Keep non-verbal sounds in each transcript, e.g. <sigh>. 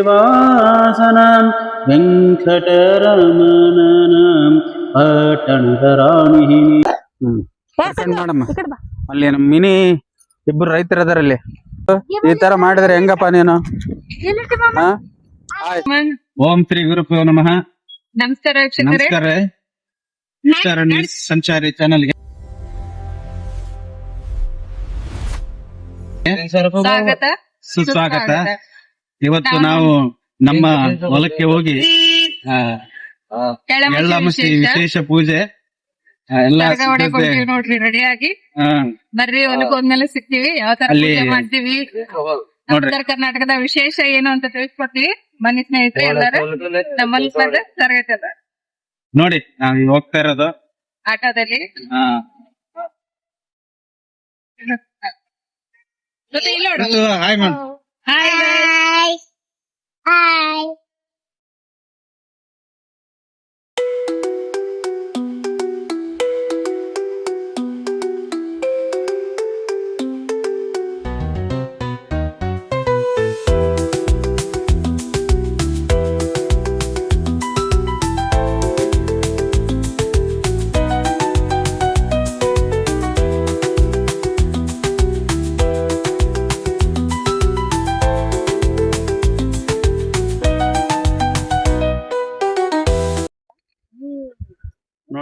ವಾಸನಾಂ ವೆಂಕಟರಮಣನಾಂ ಪಟ್ಟಣದ ರಾಣಿ ಅಲ್ಲಿ ನಮ್ಮ ಮಿನಿ ಇಬ್ರು ರೈತರು ಅದರಲ್ಲಿ ಅಲ್ಲಿ ಈ ತರ ಮಾಡಿದ್ರೆ ಹೆಂಗಪ್ಪ ನೀನು. ಓಂ ಶ್ರೀ ಗುರು ನಮಃ. ನಮಸ್ಕಾರ ನಮಸ್ಕಾರ. ಸಂಚಾರಿ ಚಾನಲ್ಗೆ ಸ್ವಾಗತ. ಸುಸ್ವಾಗತ. ಇವತ್ತು ನಾವು ನಮ್ಮ ಹೊಲಕ್ಕೆ ಹೋಗಿ ಎಳ್ಳಮಸಿ ವಿಶೇಷ. ಪೂಜೆ ಎಲ್ಲಾ ನೋಡ್ರಿ ರೆಡಿಯಾಗಿ ಬರ್ರಿ ಹೊಲಕ್ ಹೋದ್ಮೇಲೆ ಸಿಗ್ತೀವಿ. ಯಾವ ತರ ಪೂಜೆ ಮಾಡ್ತೀವಿ? ಉತ್ತರ ಕರ್ನಾಟಕದ ವಿಶೇಷ ಏನು ಅಂತ ತಿಳಿಸ್ಕೊಡ್ತೀವಿ ಬನ್ನಿ ಸ್ನೇಹಿತರೆ ಎಲ್ಲಾರು. ನಮ್ಮಲ್ಲಿ ಬಂದ್ರೆ ತರಗತಿ ಅದ. ನೋಡಿ ನಾವ್ ಈಗ ಹೋಗ್ತಾ ಇರೋದು. ಆಟೋದಲ್ಲಿ. ಹಾಯ್ ಇದು ಹಾಯ್ ಮಾಡು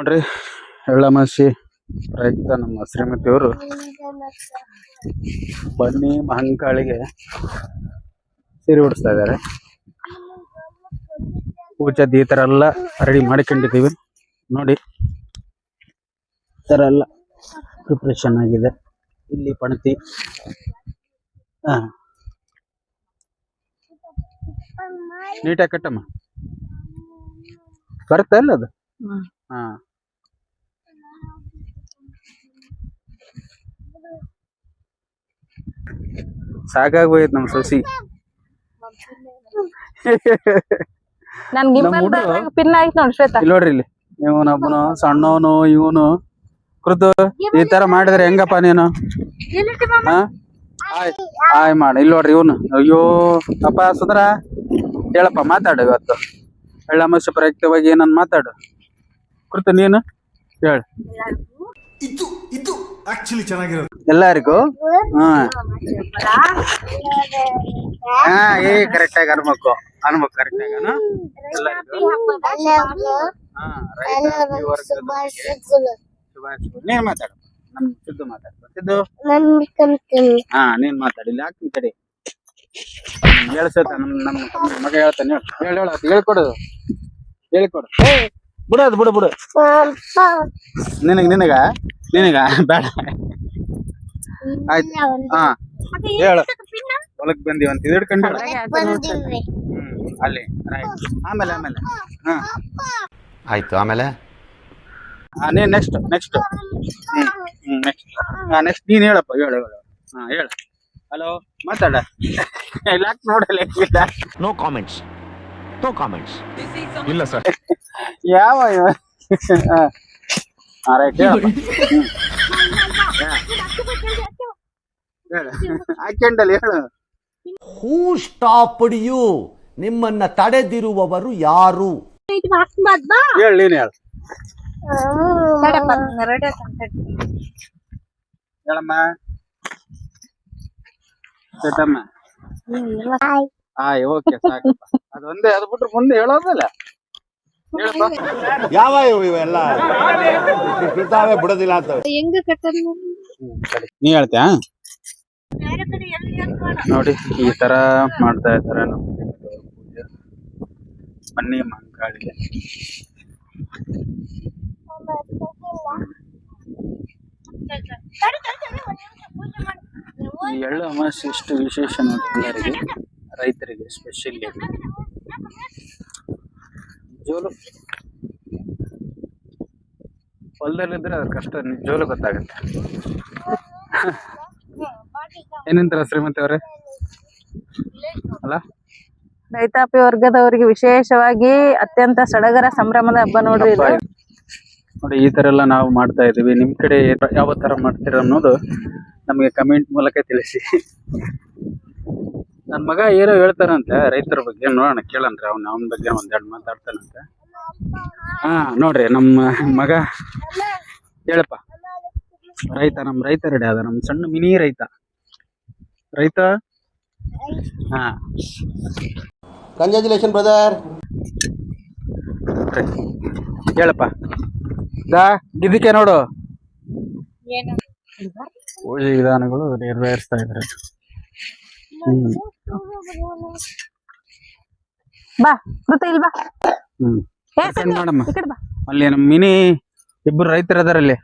ನೋಡ್ರಿ ಎಳ್ಳಮಾಸಿ ಪ್ರಯುಕ್ತ ನಮ್ಮ ಶ್ರೀಮತಿಯವರು ಬನ್ನಿ ಮಹಂಕಾಳಿಗೆ ಸೀರೆ ಉಡಿಸ್ತಾ ಇದ್ದಾರೆ. ಪೂಜೆ ಈ ತರ ಎಲ್ಲ ರೆಡಿ ಮಾಡ್ಕೊಂಡಿದ್ದೀವಿ. ನೋಡಿ ಈ ತರ ಎಲ್ಲ ಪ್ರಿಪ್ರೇಷನ್ ಆಗಿದೆ. ಇಲ್ಲಿ ಪಣತಿ. ಹಾಂ. ನೀಟಾಗಿ ಕಟ್ಟಮ್ಮ. ಬರುತ್ತಾ ಅಲ್ಲ ಅದು? ಹಾ. ಸಾಕಾಗೋಯ್ತು ನಮ್ ಸೊಸಿ. ನನ್ಗೆ ನಮ್ಮ ಹುಡ್ರು- ಪಿನ್ ಆಯ್ತು ನೋಡಿ ಶ್ವೇತಾ. ಇಲ್ಲಿ ನೋಡ್ರಿ ಇಲ್ಲಿ. ಇವನೊಬ್ಬನು ಸಣ್ಣವನು ಇವನು ಕೃತು ಈ ತರ ಮಾಡಿದ್ರೆ ಹೆಂಗಪ್ಪ ನೀನು? ಹಾ? ಆಯ್ ಆಯ್ ಮಾಡ. ಇಲ್ಲಿ ನೋಡ್ರಿ ಇವನು. ಅಯ್ಯೋ ಅಪ್ಪ ಸುಧರ ಹೇಳಪ್ಪ ಮಾತಾಡು ಇವತ್ತು. ಎಳ್ಳಮಸ್ಯ ಪ್ರಯುಕ್ತವಾಗಿ ಏನನ್ ಮಾತಾಡು. ಕೃತು ನೀನು ಹೇಳ. ಆಕ್ಚುಲಿ ಚೆನ್ನಾಗಿರೋದು. ಎಲ್ಲರಿಗೂ? ಹಾ. ಏ ಕರೆಕ್ಟ್ ಆಗಿ ಅನ್ಬೇಕು ಅನ್ಬೇಕು ಕರೆಕ್ಟ್ ಆಗಿ? ಎಲ್ಲರಿಗೂ? ಹಾ. ನೀನ್ ಮಾತಾಡು. ನಮ್ ಸಿದ್ದು ಮಾತಾಡು ಸಿದ್ದು? ಹಾ, ನೀನ್ ಮಾತಾಡಿ. ಇಲ್ಲಿ ಹಾಕ್ತೀನಿ ಕಡೆ. ಹೇಳ್ಸತ್ತ ನಮ್ ನಮ್ ಮಗ ಹೇಳ್ತಾನೆ. ಹೇಳು ಹೇಳು ಹೇಳ್ಕೊಡೋದು ಹೇಳ್ಕೊಡು. ಬಿಡು ಅದು ಬಿಡು ಬಿಡು. ನಿನಗ ನಿನಗ ನಿನಗ ಬೇಡ. ಆಯ್ತು. ಹಾ. ಹೇಳು. ಹೊಲಕ್ ಬಂದಿವಂತ ಅಂತ. ಹಿಡ್ಕೊಂಡು ಅಲ್ಲಿ. ರೈಟ್ ಆಮೇಲೆ ಆಮೇಲೆ. ಹಾ. ಆಯ್ತು ಆಮೇಲೆ? ಹಾ ನೀನ್ ನೆಕ್ಸ್ಟ್ ನೆಕ್ಸ್ಟ್ ಹ್ಮ್ ನೆಕ್ಸ್ಟ್ ಹಾ ನೆಕ್ಸ್ಟ್ ನೀನ್ ಹೇಳಪ್ಪ ಹೇಳು ಹೇಳು. ಹಾ ಹೇಳು. ಹಲೋ ಮಾತಾಡ. <laughs> ಇಲ್ಲ ನೋಡಲ್ಲ ನೋ ಕಾಮೆಂಟ್ಸ್ ನೋ ಕಾಮೆಂಟ್ಸ್ ಇಲ್ಲ ಸರ್. ಯಾವ? ಹಾ ಹೇಳು. ಸ್ಟಾಪ್ಡ್ ಯು ನಿಮ್ಮನ್ನ ತಡೆದಿರುವವರು ಯಾರು? ಹೇಳು ನೀನ್ ಹೇಳು. ಹೇಳಮ್ಮ. ಸೆಟಮ್ಮ ಆಯ್ ಓಕೆ ಸಾಕು. ಅದೊಂದೇ ಅದು ಬಿಟ್ರೆ ಮುಂದೆ ಹೇಳೋದಿಲ್ಲ. ಹೇಳಪ್ಪ. ಯಾವ ಇವು ಇವೆಲ್ಲ? ಬಿಡ್ತಾವೆ ಬಿಡೋದಿಲ್ಲ ಅಂತ. ನೀ ಹೇಳ್ತೀಯಾ? ನೋಡಿ ಈ ತರ ಮಾಡ್ತಾ ಪೂಜೆ. ಬನ್ನಿ ಮಂಕಾಳಿಗೆ. ಈ ಎಳ್ಳು ಅಮಾವಾಸ್ಯೆ ಎಷ್ಟು ವಿಶೇಷ ನೋಡಿ ಎಲ್ಲರಿಗೆ ರೈತರಿಗೆ ಸ್ಪೆಷಲಿ ಜೋಲು. ಹೊಲದಲ್ಲಿದ್ರೆ ಅದ್ರ ಕಷ್ಟ ಜೋಲು ಗೊತ್ತಾಗುತ್ತೆ. ಏನಂತಾರ ಶ್ರೀಮತಿ ಅವರೇ? ಅಲ್ಲ? ರೈತಾಪಿ ವರ್ಗದವರಿಗೆ ವಿಶೇಷವಾಗಿ ಅತ್ಯಂತ ಸಡಗರ ಸಂಭ್ರಮದ ಹಬ್ಬ ನೋಡ್ರಿ ಇದು. ನೋಡಿ ಈ ತರ ಎಲ್ಲ ನಾವು ಮಾಡ್ತಾ ಇದೀವಿ ನಿಮ್ ಕಡೆ ಯಾವ ತರ ಮಾಡ್ತೀರ ಅನ್ನೋದು ನಮಗೆ ಕಮೆಂಟ್ ಮೂಲಕ ತಿಳಿಸಿ. ನನ್ ಮಗ ಏನೋ ಹೇಳ್ತಾನಂತೆ ರೈತರ ಬಗ್ಗೆ. ನೋಡೋಣ ಕೇಳನ್ರಿ ಅವ್ನ ಅವನ ಬಗ್ಗೆ ಒಂದೆರಡು ಮಾತಾಡ್ತಾನಂತೆ ಹಾ ನೋಡ್ರಿ ನಮ್ಮ ಮಗ ಹೇಳಪ್ಪ. ರೈತ ನಮ್ ರೈತ ರೆಡಿ ಅದ. ನಮ್ ಸಣ್ಣ ಮಿನಿ ರೈತ. ರೈತ? ಹಾ. ಕಂಗ್ರ್ಯಾಚುಲೇಷನ್ ಬ್ರದರ್ ಹೇಳಪ್ಪ. ದಾ ಇದಕ್ಕೆ ನೋಡು. ಪೂಜೆ ವಿಧಾನಗಳು ನೆರವೇರಿಸ್ತಾ ಇದ್ದಾರೆ. ಹ್ಮ್ ಬಾ ಕೃತ ಇಲ್ ಬಾ. ಬಾ. ಅಲ್ಲಿ ನಮ್ಮ ಮಿನಿ ಇಬ್ಬರು ರೈತರು ಅದಾರ ಅಲ್ಲಿ.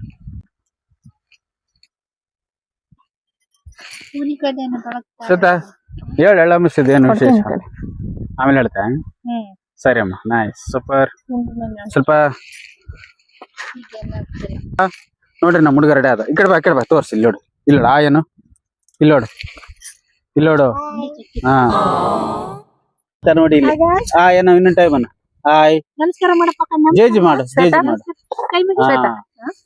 ಸತ ಹೇಳ ಹೇಳ ಮಿಸ್ಸಿದ್ ಏನು ವಿಶೇಷ. ಆಮೇಲೆ ಹೇಳ್ತಾ? ಸರಿ ಅಮ್ಮ ನೈಸ್ ಸೂಪರ್ ಸ್ವಲ್ಪ ನೋಡ್ರಿ ನಮ್ಮ ಹುಡುಗ ರೆಡಿ ಅದ. ಈ ಕಡೆ ಬಾ ಈ ಕಡೆ ಬಾ ತೋರ್ಸಿ ಇಲ್ಲಿ ನೋಡು. ಇಲ್ಲಿ ಏನು? ಇಲ್ಲಿ ನೋಡು. ಇಲ್ಲಿ ನೋಡು ಹಾ ನೋಡಿ ಇಲ್ಲಿ. ಹಾ ಏನೋ ಇನ್ನೊಂದು ಟೈಮ್ ಅನ್ನ ಹಾಯ್. ನಮಸ್ಕಾರ ಮಾಡಪ್ಪ ಜೇಜಿ ಮಾಡು ಜೇಜಿ ಮಾಡು. ಹಾ.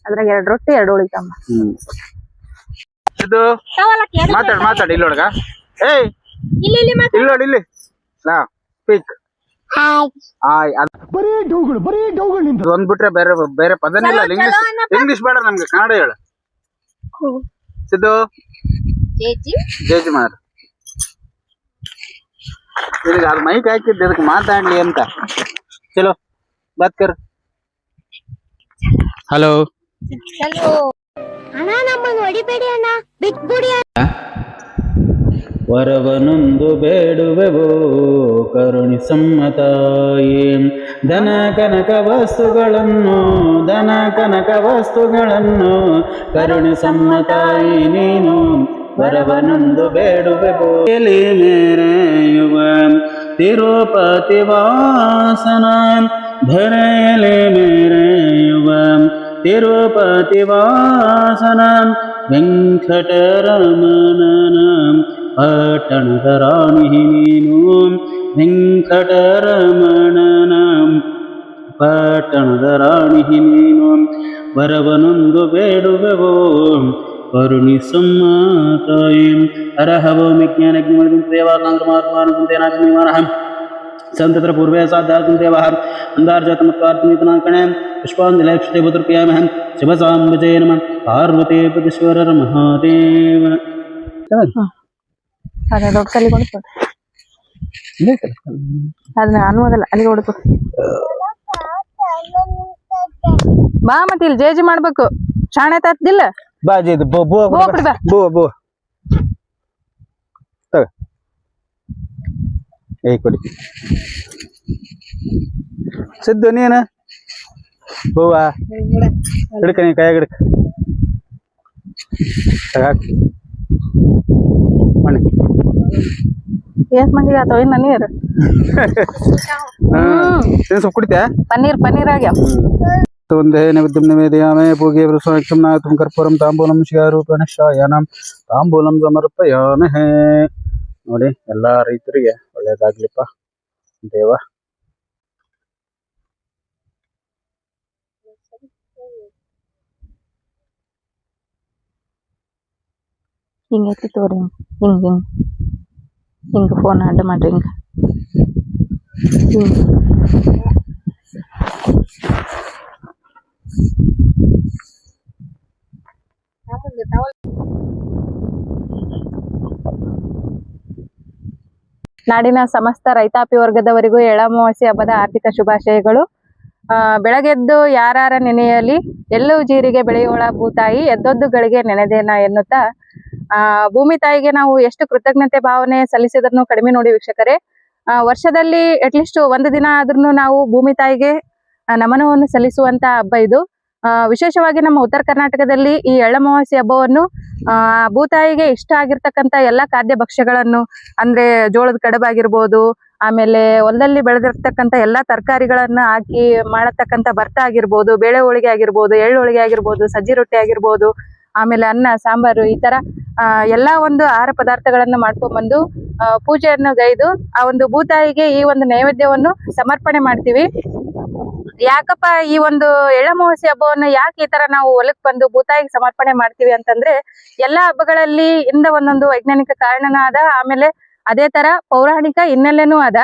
ಅದ್ರಾಗ ಎರಡು ರೊಟ್ಟಿ ಎರಡು ಉಳಿತಮ್ಮ ಹ್ಮ್. ಇದು? ಮಾತಾಡ್ ಮಾತಾಡಿ ಇಲ್ಲಿ ಹುಡುಗ ಏಯ್! ಇಲ್ಲಿ ನೋಡಿ ಇಲ್ಲಿ. ನಾ ಪಿಕ್. ಹಾಯ್. ಬರೀ ಡೌಗಳು ಬರೀ ಡೌಗಳು ಒಂದ್ ಬಿಟ್ರೆ ಬೇರೆ ಬೇರೆ ಪದನೇ ಇಲ್ಲ ಇಂಗ್ಲಿಷ್ ಇಂಗ್ಲಿಷ್ ಬೇಡ ನಮ್ಗೆ ಕನ್ನಡ ಹೇಳು. ಸಿದ್ದು? ಜೇಜಿ ಮಾಡು. ಇದಕ್ಕೆ ಅದು ಮೈಕ್ ಹಾಕಿದ್ದು ಇದಕ್ಕೆ ಮಾತಾಡ್ಲಿ ಅಂತ. ಚಲೋ ಬತ್ಕರ್ ಹಲೋ ಅಣ್ಣ ನಮ್ಮನ್ನು ಹೊಡಿಬೇಡಿ ಅಣ್ಣ. ಬಿಟ್ಬಿಡಿ ವರವನೊಂದು ಬೇಡುವೆವು ಕರುಣಿ ಸಮ್ಮತಾಯಿ ದನ ಕನಕ ವಸ್ತುಗಳನ್ನು ದನ ಕನಕ ವಸ್ತುಗಳನ್ನು ಕರುಣಿ ಸಮ್ಮತಾಯಿ ನೀನು. ವರವನೊಂದು ಬೇಡುವೆವೋ ಎಲಿ ಮೇರೆಯುವ ತಿರುಪತಿ ವಾಸನ ಧರೆಯಲಿ ಮೇರೆಯುವ ತಿರುಪತಿ ವಾಸನ ವೆಂಕಟರಮಣನ ಪಟ್ಟಣದ ರಾಣಿ ನೀನು ವೆಂಕಟರಮಣನ ಪಟ್ಟಣದ ರಾಣಿ ನೀನು ವರವನೊಂದು ಬೇಡುವೆವೋ ಕರುಣಿಸಮ್ಮ ತಾಯಿ ಅರಹವೋ ವಿಜ್ಞಾನ ದೇವಾಕಾಂಗ್ರ ಮಾರ್ಗಮಾನುಕುಂತೇನಾಗ್ನಿಮಾನಃ ಸಂತತ್ರ ಪೂರ್ವೇ ಸಾಧ್ಯಾರ್ಥ ದೇವಃ ಅಂದಾರ್ಜಾತಮತ್ವಾರ್ಥಮಿತನಾಂಕಣೆ ಪುಷ್ಪಾಂಜಲೇಕ್ಷತೆ ಬುದ್ರಪ್ಯಾಮಃ ಶಿವ ನಮ. ನಮಃ ಪಾರ್ವತಿ ಪರಮೇಶ್ವರರ ಮಹಾದೇವ. ಅದೇ ದೊಡ್ಡ ಕಲ್ಲಿಗೆ ಹೊಡ್ಕೊ ಅದನ್ನ ಅನ್ಬೋದಲ್ಲ ಅಲ್ಲಿಗೆ ಹೊಡ್ಕೊ ಬಾ ಮತ್ತೆ ಇಲ್ಲಿ ಜೇಜಿ ಮಾಡ್ಬೇಕು. ಶಾಣೆ ತತ್ತಿಲ್ಲ ಬಾಜಿ ಇದು ಬೋ ಬೋ ಬೋ ಕೊಡಿ ಬಾ. ಬೋ ಬೋ ತಗ ಏಯ್ ಕೊಡಿ ಸಿದ್ದು ನೀನು ಬೋವ ಹಿಡ್ಕ ನೀ ಕೈಯಾಗ ಹಿಡ್ಕ ತಗಾಕ್ ಮಣ್ಣಿ ಎಷ್ಟ್ ಮಂದಿಗೆ ಆತಾವ ಇನ್ನ ನೀರು ಹ್ಮ್ ಏನ್ ಸ್ವಲ್ಪ ಕುಡಿತ್ಯಾ ಪನ್ನೀರ್ ಪನ್ನೀರ್ ಆಗ್ಯಾವ ಒಂದೇ ನೈವೇದ್ಯಂ ನಿವೇದಯಾಮೇ ಪೂಗೆ ವೃಷಂ ನಾಯತಂ ಕರ್ಪೂರಂ ತಾಂಬೂಲಂ ಶಿಗಾರೂಪೇಣ ಶಾಯಾನಂ ತಾಂಬೂಲಂ ಸಮರ್ಪಯಾಮಹೇ ನೋಡಿ, ಎಲ್ಲಾ ರೈತರಿಗೆ ಒಳ್ಳೇದಾಗ್ಲಿಪ್ಪ, ದೇವ. ಹಿಂಗ್ ಐತಿ ತೋರಿ, ಹಿಂಗ್ ಹಿಂಗ್. ಹಿಂಗ್ ಫೋನ್ ಅಡ್ಡ ಮಾಡ್ರಿ ಹಿಂಗ. ಹಿಂಗ್. ನಾಡಿನ ಸಮಸ್ತ ರೈತಾಪಿ ವರ್ಗದವರಿಗೂ ಎಳಮವಾಸಿ ಹಬ್ಬದ ಆರ್ಥಿಕ ಶುಭಾಶಯಗಳು. ಬೆಳಗೆದ್ದು ಯಾರಾರ ನೆನೆಯಲಿ ಎಲ್ಲೂ ಜೀರಿಗೆ ಬೆಳೆಯೋಳ ಭೂತಾಯಿ ಎದ್ದೊದ್ದುಗಳಿಗೆ ನೆನೆದೇನ ಎನ್ನುತ್ತಾ ಭೂಮಿ ತಾಯಿಗೆ ನಾವು ಎಷ್ಟು ಕೃತಜ್ಞತೆ ಭಾವನೆ ಸಲ್ಲಿಸಿದ್ರು ಕಡಿಮೆ ನೋಡಿ ವೀಕ್ಷಕರೇ. ವರ್ಷದಲ್ಲಿ ಅಟ್ಲೀಸ್ಟ್ ಒಂದು ದಿನ ಆದ್ರೂ ನಾವು ಭೂಮಿ ತಾಯಿಗೆ ನಮನವನ್ನು ಸಲ್ಲಿಸುವಂತ ಹಬ್ಬ ಇದು. ವಿಶೇಷವಾಗಿ ನಮ್ಮ ಉತ್ತರ ಕರ್ನಾಟಕದಲ್ಲಿ ಈ ಎಳ್ಳಮಾವಾಸ್ಯೆ ಹಬ್ಬವನ್ನು, ಆ, ಭೂತಾಯಿಗೆ ಇಷ್ಟ ಆಗಿರ್ತಕ್ಕಂಥ ಎಲ್ಲಾ ಖಾದ್ಯ ಭಕ್ಷ್ಯಗಳನ್ನು, ಅಂದ್ರೆ ಜೋಳದ ಕಡಬಾಗಿರ್ಬೋದು, ಆಮೇಲೆ ಹೊಲದಲ್ಲಿ ಬೆಳೆದಿರ್ತಕ್ಕಂಥ ಎಲ್ಲಾ ತರಕಾರಿಗಳನ್ನ ಹಾಕಿ ಮಾಡತಕ್ಕಂಥ ಭರ್ತ ಆಗಿರ್ಬೋದು, ಬೇಳೆ ಹೋಳಿಗೆ ಆಗಿರ್ಬೋದು, ಎಳ್ಳು ಹೋಳಿಗೆ ಆಗಿರ್ಬೋದು, ಸಜ್ಜಿ ರೊಟ್ಟಿ ಆಗಿರ್ಬೋದು ಆಮೇಲೆ ಅನ್ನ, ಸಾಂಬಾರು ಈ ತರ ಎಲ್ಲ ಒಂದು ಆಹಾರ ಪದಾರ್ಥಗಳನ್ನ ಮಾಡ್ಕೊಂಡ್ಬಂದು ಪೂಜೆಯನ್ನು ಗೈದು ಆ ಒಂದು ಭೂತಾಯಿಗೆ ಈ ಒಂದು ನೈವೇದ್ಯವನ್ನು ಸಮರ್ಪಣೆ ಮಾಡ್ತೀವಿ. ಯಾಕಪ್ಪ ಈ ಒಂದು ಎಳ್ಳಮಾವಾಸಿ ಹಬ್ಬವನ್ನು ಯಾಕೆ ಈ ತರ ನಾವು ಹೊಲಕ್ ಬಂದು ಭೂತಾಯಿಗೆ ಸಮರ್ಪಣೆ ಮಾಡ್ತೀವಿ ಅಂತಂದ್ರೆ, ಎಲ್ಲಾ ಹಬ್ಬಗಳಲ್ಲಿ ಇಂದ ಒಂದೊಂದು ವೈಜ್ಞಾನಿಕ ಕಾರಣನಾದ, ಆಮೇಲೆ ಅದೇ ತರ ಪೌರಾಣಿಕ ಹಿನ್ನೆಲೆನೂ ಅದ.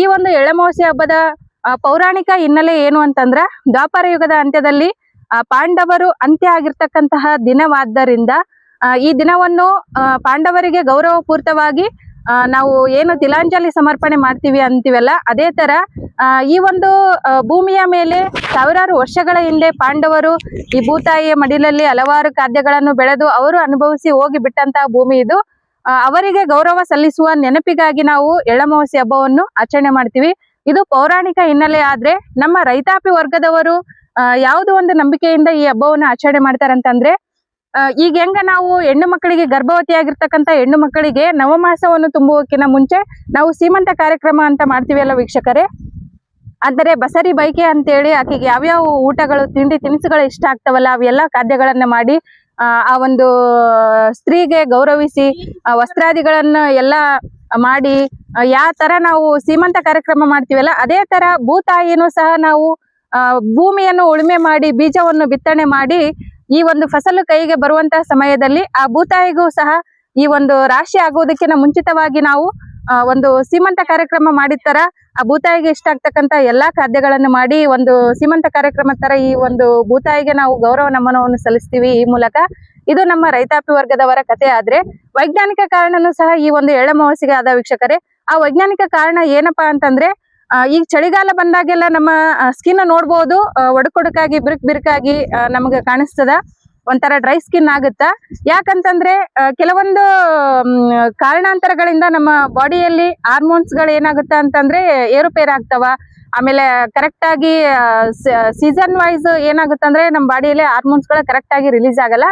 ಈ ಒಂದು ಎಳ್ಳಮಾವಾಸಿ ಹಬ್ಬದ ಪೌರಾಣಿಕ ಹಿನ್ನೆಲೆ ಏನು ಅಂತಂದ್ರ, ದ್ವಾಪರ ಯುಗದ ಅಂತ್ಯದಲ್ಲಿ ಪಾಂಡವರು ಅಂತ್ಯ ಆಗಿರ್ತಕ್ಕಂತಹ ದಿನವಾದ್ದರಿಂದ ಈ ದಿನವನ್ನು ಪಾಂಡವರಿಗೆ ಗೌರವಪೂರ್ತವಾಗಿ ನಾವು ಏನು ತಿಲಾಂಜಲಿ ಸಮರ್ಪಣೆ ಮಾಡ್ತೀವಿ ಅಂತೀವಲ್ಲ, ಅದೇ ತರ ಈ ಒಂದು ಭೂಮಿಯ ಮೇಲೆ ಸಾವಿರಾರು ವರ್ಷಗಳ ಹಿಂದೆ ಪಾಂಡವರು ಈ ಭೂತಾಯಿಯ ಮಡಿಲಲ್ಲಿ ಹಲವಾರು ಖಾದ್ಯಗಳನ್ನು ಬೆಳೆದು ಅವರು ಅನುಭವಿಸಿ ಹೋಗಿ ಬಿಟ್ಟಂತಹ ಭೂಮಿ ಇದು. ಅವರಿಗೆ ಗೌರವ ಸಲ್ಲಿಸುವ ನೆನಪಿಗಾಗಿ ನಾವು ಎಳ್ಳಮಾವಾಸ್ಯೆ ಹಬ್ಬವನ್ನು ಆಚರಣೆ ಮಾಡ್ತೀವಿ. ಇದು ಪೌರಾಣಿಕ ಹಿನ್ನೆಲೆ ಆದ್ರೆ ನಮ್ಮ ರೈತಾಪಿ ವರ್ಗದವರು ಯಾವ್ದು ಒಂದು ನಂಬಿಕೆಯಿಂದ ಈ ಹಬ್ಬವನ್ನು ಆಚರಣೆ ಮಾಡ್ತಾರಂತಂದ್ರೆ ಈಗ ಹೆಂಗ ನಾವು ಹೆಣ್ಣು ಮಕ್ಕಳಿಗೆ ಗರ್ಭವತಿಯಾಗಿರ್ತಕ್ಕಂಥ ಹೆಣ್ಣು ಮಕ್ಕಳಿಗೆ ನವಮಾಸವನ್ನು ತುಂಬುವಕ್ಕಿಂತ ಮುಂಚೆ ನಾವು ಸೀಮಂತ ಕಾರ್ಯಕ್ರಮ ಅಂತ ಮಾಡ್ತೀವಿ ಅಲ್ಲ ವೀಕ್ಷಕರೇ? ಅಂದರೆ ಬಸರಿ ಬೈಕೆ ಅಂತೇಳಿ ಆಕೆಗೆ ಯಾವ್ಯಾವ ಊಟಗಳು, ತಿಂಡಿ, ತಿನಿಸುಗಳು ಇಷ್ಟ ಆಗ್ತಾವಲ್ಲ, ಅವೆಲ್ಲ ಖಾದ್ಯಗಳನ್ನ ಮಾಡಿ, ಆ ಒಂದು ಸ್ತ್ರೀಗೆ ಗೌರವಿಸಿ ವಸ್ತ್ರಾದಿಗಳನ್ನ ಎಲ್ಲ ಮಾಡಿ ಯಾವ ತರ ನಾವು ಸೀಮಂತ ಕಾರ್ಯಕ್ರಮ ಮಾಡ್ತೀವಲ್ಲ, ಅದೇ ತರ ಭೂತಾಯಿನೂ ಸಹ ನಾವು ಭೂಮಿಯನ್ನು ಉಳುಮೆ ಮಾಡಿ, ಬೀಜವನ್ನು ಬಿತ್ತನೆ ಮಾಡಿ ಈ ಒಂದು ಫಸಲು ಕೈಗೆ ಬರುವಂತಹ ಸಮಯದಲ್ಲಿ ಆ ಭೂತಾಯಿಗೂ ಸಹ ಈ ಒಂದು ರಾಶಿ ಆಗುವುದಕ್ಕಿಂತ ಮುಂಚಿತವಾಗಿ ನಾವು ಒಂದು ಸೀಮಂತ ಕಾರ್ಯಕ್ರಮ ಮಾಡಿದ ತರ ಆ ಭೂತಾಯಿಗೆ ಇಷ್ಟ ಆಗ್ತಕ್ಕಂತ ಎಲ್ಲಾ ಖಾದ್ಯಗಳನ್ನು ಮಾಡಿ ಒಂದು ಸೀಮಂತ ಕಾರ್ಯಕ್ರಮ ತರ ಈ ಒಂದು ಭೂತಾಯಿಗೆ ನಾವು ಗೌರವ ನಮನವನ್ನು ಸಲ್ಲಿಸ್ತೀವಿ ಈ ಮೂಲಕ. ಇದು ನಮ್ಮ ರೈತಾಪಿ ವರ್ಗದವರ ಕಥೆ ಆದ್ರೆ, ವೈಜ್ಞಾನಿಕ ಕಾರಣನೂ ಸಹ ಈ ಒಂದು ಎಳ್ಳಮಾವಾಸ್ಯೆಗೆ ಆದ ವೀಕ್ಷಕರೇ, ಆ ವೈಜ್ಞಾನಿಕ ಕಾರಣ ಏನಪ್ಪಾ ಅಂತಂದ್ರೆ ಈಗ ಚಳಿಗಾಲ ಬಂದಾಗೆಲ್ಲ ನಮ್ಮ ಸ್ಕಿನ್ ನೋಡ್ಬೋದು. ಒಡಕೊಡಕಾಗಿ ಬಿರುಕ್ ಬಿರುಕಾಗಿ ನಮಗೆ ಕಾಣಿಸ್ತದ. ಒಂಥರ ಡ್ರೈ ಸ್ಕಿನ್ ಆಗುತ್ತಾ? ಯಾಕಂತಂದ್ರೆ ಕೆಲವೊಂದು ಕಾರಣಾಂತರಗಳಿಂದ ನಮ್ಮ ಬಾಡಿಯಲ್ಲಿ ಹಾರ್ಮೋನ್ಸ್ಗಳು ಏನಾಗುತ್ತಾ ಅಂತಂದ್ರೆ ಏರುಪೇರು ಆಗ್ತಾವ. ಆಮೇಲೆ ಕರೆಕ್ಟ್ ಆಗಿ ಸೀಸನ್ ವೈಸ್ ಏನಾಗುತ್ತಂದ್ರೆ ನಮ್ಮ ಬಾಡಿಯಲ್ಲಿ ಹಾರ್ಮೋನ್ಸ್ಗಳು ಕರೆಕ್ಟ್ ಆಗಿ ರಿಲೀಸ್ ಆಗಲ್ಲ.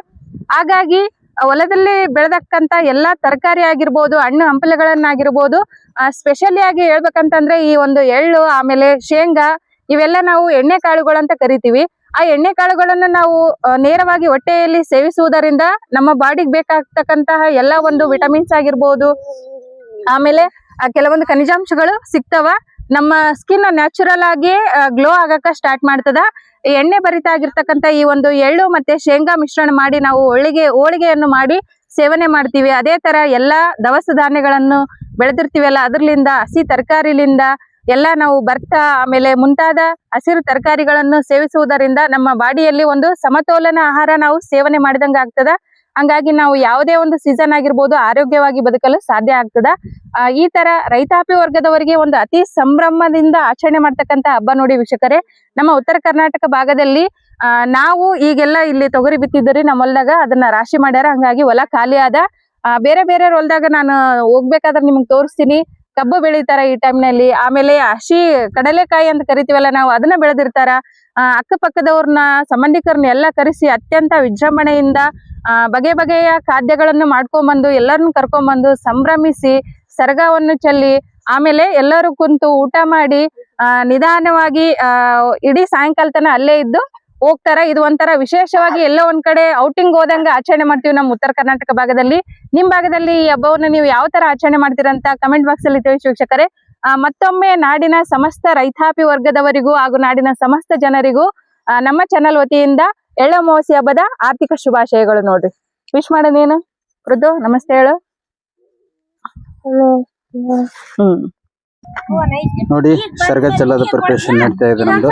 ಹಾಗಾಗಿ ಹೊಲದಲ್ಲಿ ಬೆಳೆದಕ್ಕಂತ ಎಲ್ಲಾ ತರಕಾರಿ ಆಗಿರ್ಬೋದು, ಹಣ್ಣು ಹಂಪಲುಗಳನ್ನಾಗಿರ್ಬೋದು ಸ್ಪೆಷಲಿ ಆಗಿ ಹೇಳ್ಬೇಕಂತಂದ್ರೆ ಈ ಒಂದು ಎಳ್ಳು, ಆಮೇಲೆ ಶೇಂಗಾ, ಇವೆಲ್ಲ ನಾವು ಎಣ್ಣೆ ಕಾಳುಗಳು ಅಂತ ಕರಿತೀವಿ. ಆ ಎಣ್ಣೆ ಕಾಳುಗಳನ್ನು ನಾವು ನೇರವಾಗಿ ಹೊಟ್ಟೆಯಲ್ಲಿ ಸೇವಿಸುವುದರಿಂದ ನಮ್ಮ ಬಾಡಿಗೆ ಬೇಕಾಗ್ತಕ್ಕಂತಹ ಎಲ್ಲ ಒಂದು ವಿಟಮಿನ್ಸ್ ಆಗಿರ್ಬೋದು, ಆಮೇಲೆ ಕೆಲವೊಂದು ಖನಿಜಾಂಶಗಳು ಸಿಗ್ತಾವ. ನಮ್ಮ ಸ್ಕಿನ್ ನ್ಯಾಚುರಲ್ ಆಗಿ ಗ್ಲೋ ಆಗಕ್ಕೆ ಸ್ಟಾರ್ಟ್ ಮಾಡ್ತದ. ಎಣ್ಣೆ ಭರಿತ ಆಗಿರ್ತಕ್ಕಂಥ ಈ ಒಂದು ಎಳ್ಳು ಮತ್ತೆ ಶೇಂಗಾ ಮಿಶ್ರಣ ಮಾಡಿ ನಾವು ಹೋಳಿಗೆ, ಹೋಳಿಗೆಯನ್ನು ಮಾಡಿ ಸೇವನೆ ಮಾಡ್ತೀವಿ. ಅದೇ ತರ ಎಲ್ಲಾ ದವಸ ಧಾನ್ಯಗಳನ್ನು ಬೆಳೆದಿರ್ತೀವಲ್ಲ ಅದ್ರಲಿಂದ ಹಸಿ ತರಕಾರಿಲಿಂದ ಎಲ್ಲ ನಾವು ಭತ್ತ ಆಮೇಲೆ ಮುಂತಾದ ಹಸಿರು ತರಕಾರಿಗಳನ್ನು ಸೇವಿಸುವುದರಿಂದ ನಮ್ಮ ಬಾಡಿಯಲ್ಲಿ ಒಂದು ಸಮತೋಲನ ಆಹಾರ ನಾವು ಸೇವನೆ ಮಾಡಿದಂಗ ಆಗ್ತದ ಹಂಗಾಗಿ ನಾವು ಯಾವುದೇ ಒಂದು ಸೀಸನ್ ಆಗಿರ್ಬೋದು ಆರೋಗ್ಯವಾಗಿ ಬದುಕಲು ಸಾಧ್ಯ ಆಗ್ತದ. ಈ ತರ ರೈತಾಪಿ ವರ್ಗದವರಿಗೆ ಒಂದು ಅತಿ ಸಂಭ್ರಮದಿಂದ ಆಚರಣೆ ಮಾಡ್ತಕ್ಕಂತ ಹಬ್ಬ ನೋಡಿ ವೀಕ್ಷಕರೇ. ನಮ್ಮ ಉತ್ತರ ಕರ್ನಾಟಕ ಭಾಗದಲ್ಲಿ ನಾವು ಈಗೆಲ್ಲ ಇಲ್ಲಿ ತೊಗರಿ ಬಿತ್ತಿದ್ರಿ ನಮ್ಮ ಹೊಲ್ದಾಗ ಅದನ್ನ ರಾಶಿ ಮಾಡ್ಯಾರ. ಹಂಗಾಗಿ ಹೊಲ ಖಾಲಿ ಆದ. ಬೇರೆ ಬೇರೆ ಹೊಲ್ದಾಗ ನಾನು ಹೋಗ್ಬೇಕಾದ್ರೆ ನಿಮ್ಗೆ ತೋರಿಸ್ತೀನಿ. ಕಬ್ಬು ಬೆಳಿತಾರ ಈ ಟೈಮ್ನಲ್ಲಿ. ಆಮೇಲೆ ಹಸಿ ಕಡಲೆಕಾಯಿ ಅಂತ ಕರಿತೀವಲ್ಲ, ನಾವು ಅದನ್ನ ಬೆಳೆದಿರ್ತಾರ. ಅಕ್ಕಪಕ್ಕದವ್ರನ್ನ ಸಂಬಂಧಿಕರನ್ನ ಎಲ್ಲ ಕರೆಸಿ ಅತ್ಯಂತ ವಿಜೃಂಭಣೆಯಿಂದ ಬಗೆ ಬಗೆಯ ಖಾದ್ಯಗಳನ್ನು ಮಾಡ್ಕೊಂಬಂದು, ಎಲ್ಲರನ್ನು ಕರ್ಕೊಂಬಂದು ಸಂಭ್ರಮಿಸಿ ಸರ್ಗವನ್ನು ಚೆಲ್ಲಿ, ಆಮೇಲೆ ಎಲ್ಲರೂ ಕುಂತು ಊಟ ಮಾಡಿ ನಿಧಾನವಾಗಿ ಇಡೀ ಸಾಯಂಕಾಲ ಅಲ್ಲೇ ಇದ್ದು ಹೋಗ್ತಾರ. ಇದು ಒಂಥರ ವಿಶೇಷವಾಗಿ ಎಲ್ಲೋ ಒಂದ್ ಕಡೆ ಔಟಿಂಗ್ ಹೋದಂಗ ಆಚರಣೆ ಮಾಡ್ತೀವಿ ನಮ್ಮ ಉತ್ತರ ಕರ್ನಾಟಕ ಭಾಗದಲ್ಲಿ. ನಿಮ್ ಭಾಗದಲ್ಲಿ ಈ ಹಬ್ಬವನ್ನು ನೀವು ಯಾವ ತರ ಆಚರಣೆ ಮಾಡ್ತೀರಂತ ಕಮೆಂಟ್ ಬಾಕ್ಸ್ ಅಲ್ಲಿ ತಿಳಿಸಿ ವೀಕ್ಷಕರೇ. ಮತ್ತೊಮ್ಮೆ ನಾಡಿನ ಸಮಸ್ತ ರೈತಾಪಿ ವರ್ಗದವರಿಗೂ ಹಾಗೂ ನಾಡಿನ ಸಮಸ್ತ ಜನರಿಗೂ ನಮ್ಮ ಚಾನಲ್ ವತಿಯಿಂದ ಎಳ್ಳಮೋಸಿ ಹಬ್ಬದ ಆರ್ಥಿಕ ಶುಭಾಶಯಗಳು ನೋಡ್ರಿ. ವಿಶ್ ಮಾಡೋದೇನು ವೃದ್ದು ನಮಸ್ತೆ ಹೇಳು. ಹ್ಮ್. ನೋಡಿ ಸರ್ಗ ಚೆಲ್ಲೋದು ಪ್ರಿಪರೇಷನ್ ಮಾಡ್ತಾ ಇದೆ ನಮ್ದು.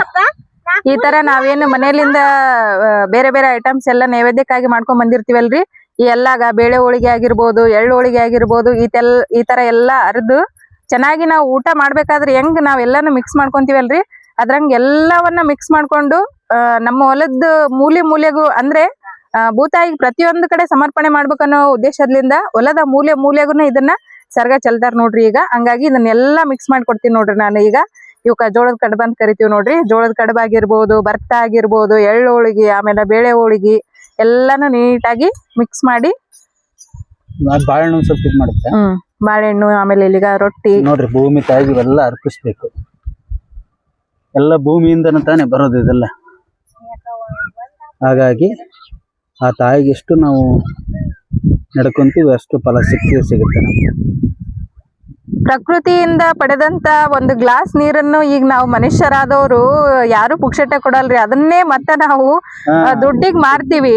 ಈ ತರ ನಾವೇನು ಮನೆಯಲ್ಲಿಂದ ಬೇರೆ ಬೇರೆ ಐಟಮ್ಸ್ ಎಲ್ಲ ನೈವೇದ್ಯಕ್ಕಾಗಿ ಮಾಡ್ಕೊಂಡ್ ಬಂದಿರ್ತೀವಲ್ರಿ? ಈ ಎಲ್ಲಾಗ ಬೇಳೆ ಹೋಳಿಗೆ ಆಗಿರ್ಬೋದು ಎಳ್ಳು ಹೋಳಿಗೆ ಆಗಿರ್ಬೋದು ಈ ತೆಲ್ ಈ ತರ ಎಲ್ಲಾ ಅರ್ದು ಚೆನ್ನಾಗಿ ನಾವು ಊಟ ಮಾಡ್ಬೇಕಾದ್ರೆ ಹೆಂಗ್ ನಾವೆಲ್ಲಾನು ಮಿಕ್ಸ್ ಮಾಡ್ಕೊಂತೀವಲ್ರಿ? ಅದ್ರಂಗ್ ಎಲ್ಲವನ್ನ ಮಿಕ್ಸ್ ಮಾಡ್ಕೊಂಡು ನಮ್ಮ ಹೊಲದ ಮೂಲೆ ಮೂಲೆಗೂ ಅಂದ್ರೆ ಭೂತಾಯಿಗೆ ಪ್ರತಿಯೊಂದು ಕಡೆ ಸಮರ್ಪಣೆ ಮಾಡ್ಬೇಕನ್ನೋ ಉದ್ದೇಶದಿಂದ ಹೊಲದ ಮೂಲೆ ಮೂಲೆಗೂ ಇದನ್ನ ಸರ್ಗ ಚೆಲ್ತಾರ ನೋಡ್ರಿ ಈಗ. ಹಂಗಾಗಿ ಇದನ್ನೆಲ್ಲಾ ಮಿಕ್ಸ್ ಮಾಡ್ಕೊಡ್ತೀನಿ ನೋಡ್ರಿ ನಾನು ಈಗ. ಇವಕ್ಕ ಜೋಳದ ಕಡಬ ಅಂತ ಕರಿತೀವಿ ನೋಡ್ರಿ. ಜೋಳದ ಕಡಬ ಆಗಿರ್ಬೋದು ಭರ್ತ ಆಗಿರ್ಬೋದು ಎಳ್ಳು ಹೋಳಿಗೆ ಆಮೇಲೆ ಬೇಳೆ ಹೋಳಿಗೆ ಎಲ್ಲಾನು ನೀಟಾಗಿ ಮಿಕ್ಸ್ ಮಾಡಿ. ಬಾಳೆಹಣ್ಣು ಸ್ವಲ್ಪ ಮಾಡುತ್ತೆ ಹ್ಮ್ ಬಾಳೆಹಣ್ಣು ಆಮೇಲೆ ಇಲ್ಲಿಗ ರೊಟ್ಟಿ. ನೋಡ್ರಿ ಭೂಮಿ ತಾಯಿಗೆ ಇವೆಲ್ಲ ಅರ್ಪಿಸ್ಬೇಕು. ಎಲ್ಲ ಭೂಮಿಯಿಂದನೇ ತಾನೇ ಬರೋದು ಇದೆಲ್ಲ. ಹಾಗಾಗಿ ಆ ತಾಯಿಗೆ ಎಷ್ಟು ನಾವು ನಡ್ಕೊಂತೀವಿ ಅಷ್ಟು ಫಲ ಸಿಕ್ಕೇ ಸಿಗುತ್ತೆ ನಮ್ಗೆ. ಪ್ರಕೃತಿಯಿಂದ ಪಡೆದಂತ ಒಂದು ಗ್ಲಾಸ್ ನೀರನ್ನು ಈಗ ನಾವು ಮನುಷ್ಯರಾದವರು ಯಾರು ಪುಕ್ಷಟೆ ಕೊಡಲ್ರಿ? ಅದನ್ನೇ ಮತ್ತೆ ನಾವು. ದುಡ್ಡಿಗೆ ಮಾರ್ತೀವಿ.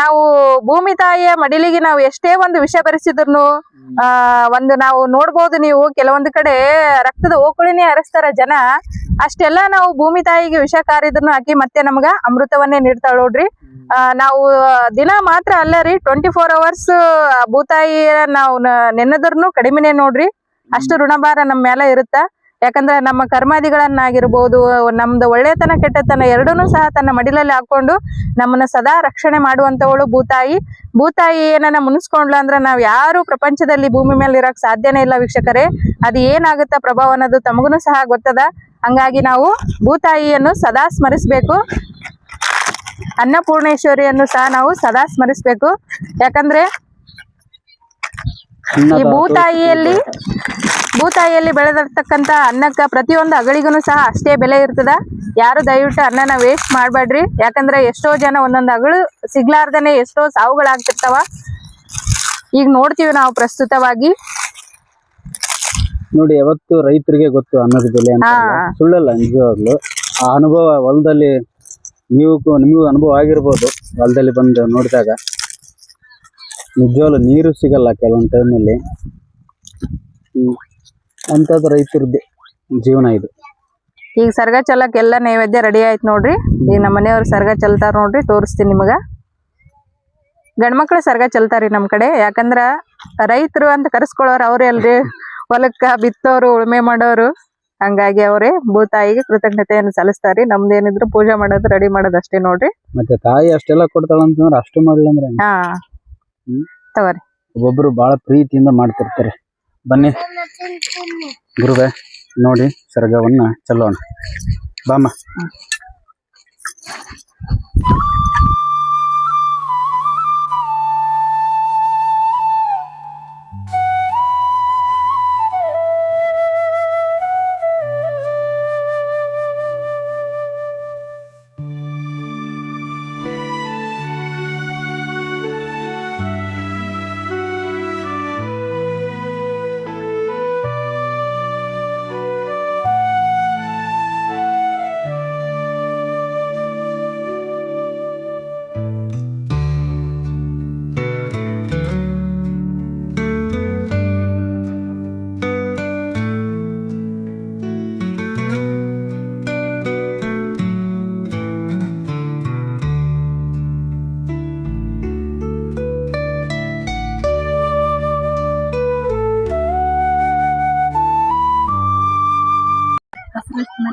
ನಾವು ಭೂಮಿ ತಾಯಿಯ ಮಡಿಲಿಗೆ ನಾವು ಎಷ್ಟೇ ಒಂದು ವಿಷ ಬರೆಸಿದ್ರು ಒಂದು ನಾವು ನೋಡ್ಬೋದು ನೀವು. ಕೆಲವೊಂದು ಕಡೆ ರಕ್ತದ ಓಕುಳಿನೇ ಹರಿಸ್ತಾರ ಜನ. ಅಷ್ಟೆಲ್ಲ ನಾವು ಭೂಮಿ ತಾಯಿಗೆ ವಿಷ ಕಾರಿದ್ರು ಹಾಕಿ ಮತ್ತೆ ನಮ್ಗ ಅಮೃತವನ್ನೇ ನೀಡ್ತಾಳ ನೋಡ್ರಿ. ನಾವು ದಿನ ಮಾತ್ರ ಅಲ್ಲ ರೀ ಟ್ವೆಂಟಿ ಫೋರ್ ಅವರ್ಸ್ ಭೂತಾಯಿ ನಾವು ನೆನೆದ್ರೂ ಕಡಿಮೆನೆ ನೋಡ್ರಿ. ಅಷ್ಟು ಋಣಭಾರ ನಮ್ಮ ಮೇಲೆ ಇರುತ್ತ? ಯಾಕಂದ್ರೆ ನಮ್ಮ ಕರ್ಮಾದಿಗಳನ್ನಾಗಿರ್ಬೋದು, ನಮ್ದು ಒಳ್ಳೆತನ ಕೆಟ್ಟತನ ಎರಡನ್ನೂ ಸಹ ತನ್ನ ಮಡಿಲಲ್ಲಿ ಹಾಕೊಂಡು ನಮ್ಮನ್ನ ಸದಾ ರಕ್ಷಣೆ ಮಾಡುವಂತವಳು ಭೂತಾಯಿ. ಭೂತಾಯಿ ಏನನ್ನ ಮುನಿಸ್ಕೊಂಡ್ಲ ಅಂದ್ರೆ ನಾವ್ ಯಾರು ಪ್ರಪಂಚದಲ್ಲಿ ಭೂಮಿ ಮೇಲೆ ಇರಕ್ ಸಾಧ್ಯನೇ ಇಲ್ಲ ವೀಕ್ಷಕರೇ. ಅದು ಏನಾಗುತ್ತ ಪ್ರಭಾವ ಅನ್ನೋದು ತಮಗೂ ಸಹ ಗೊತ್ತದ. ಹಂಗಾಗಿ ನಾವು ಭೂತಾಯಿಯನ್ನು ಸದಾ ಸ್ಮರಿಸ್ಬೇಕು. ಅನ್ನಪೂರ್ಣೇಶ್ವರಿಯನ್ನು ಸಹ ನಾವು ಸದಾ ಸ್ಮರಿಸ್ಬೇಕು. ಯಾಕಂದ್ರೆ ಈ ಭೂತಾಯಿಯಲ್ಲಿ ಭೂತಾಯಿಯಲ್ಲಿ ಬೆಳೆದಿರ್ತಕ್ಕಂಥ ಅನ್ನಕ್ಕೆ ಪ್ರತಿಯೊಂದು ಅಗಳಿಗೂ ಸಹ ಅಷ್ಟೇ ಬೆಲೆ ಇರ್ತದ. ಯಾರು ದಯವಿಟ್ಟು ಅನ್ನನ ವೇಸ್ಟ್ ಮಾಡಬೇಡ್ರಿ ಯಾಕಂದ್ರೆ ಎಷ್ಟೋ ಜನ ಒಂದೊಂದು ಅಗಳು ಸಿಗ್ಲಾರ್ದನೆ ಎಷ್ಟೋ ಸಾವುಗಳಾಗ್ತಿರ್ತಾವ. ಈಗ ನೋಡ್ತೀವಿ ನಾವು ಪ್ರಸ್ತುತವಾಗಿ. ನೋಡಿ ಯಾವತ್ತು ರೈತರಿಗೆ ಗೊತ್ತು ಅನ್ನದ ಬೆಲೆ ಅಂತ ಸುಳ್ಳಲ್ಲ ನಿಜವಾಗ್ಲು. ಆ ಅನುಭವ ಹೊಲದಲ್ಲಿ ನೀವು ನಿಮಗೂ ಅನುಭವ ಆಗಿರ್ಬೋದು ಹೊಲದಲ್ಲಿ ಬಂದು ನೋಡಿದಾಗ. ನಿಜವಾಗ್ಲು ನೀರು ಸಿಗಲ್ಲ ಕೆಲವೊಂದು ಟೈಮಲ್ಲಿ ಹ್ಮ್ ರೈತರದ್ದೇ ಜೀವನ ಇದು. ಈಗ ಸರ್ಗ ಚಲಕ್ ಎಲ್ಲ ನೈವೇದ್ಯ ರೆಡಿ ಆಯ್ತು ನೋಡ್ರಿ. ಈಗ ನಮ್ಮ ಮನೆಯವ್ರು ಸರ್ಗ ಚಲ್ತಾರ ನೋಡ್ರಿ ತೋರಿಸ್ತೀನಿ ನಿಮಗ. ಗಂಡ್ಮಕ್ಳು ಸರ್ಗ ಚಲ್ತಾರಿ ನಮ್ಮ ಕಡೆ. ಯಾಕಂದ್ರ ರೈತರು ಅಂತ ಕರೆಸ್ಕೊಳ್ಳೋರು ಅವ್ರೇ ಅಲ್ರಿ. ಹೊಲಕ್ಕ ಬಿತ್ತೋರು ಉಳುಮೆ ಮಾಡೋರು. ಹಂಗಾಗಿ ಅವರೇ ಭೂತಾಯಿಗೆ ಕೃತಜ್ಞತೆಯನ್ನು ಸಲ್ಲಿಸ್ತಾರಿ. ನಮ್ದೇನಿದ್ರು ಪೂಜೆ ಮಾಡೋದು ರೆಡಿ ಮಾಡೋದು ಅಷ್ಟೇ ನೋಡ್ರಿ. ಮತ್ತೆ ತಾಯಿ ಅಷ್ಟೆಲ್ಲ ಕೊಡ್ತಾಳೆ ಅಂತಂದ್ರೆ ಅಷ್ಟು ಮಾಡ್ಲಂದ್ರೆ ಅಂದ್ರೆ ಹಾ. ತಗೋರಿ. ಒಬ್ಬೊಬ್ರು ಬಹಳ ಪ್ರೀತಿಯಿಂದ ಮಾಡ್ತಿರ್ತಾರೆ. ಬನ್ನಿ. ಗುರುವೆ ನೋಡಿ ಸರ್ಗವನ್ನ ಚೆಲ್ಲೋಣ. ಬಾಮ್ಮ.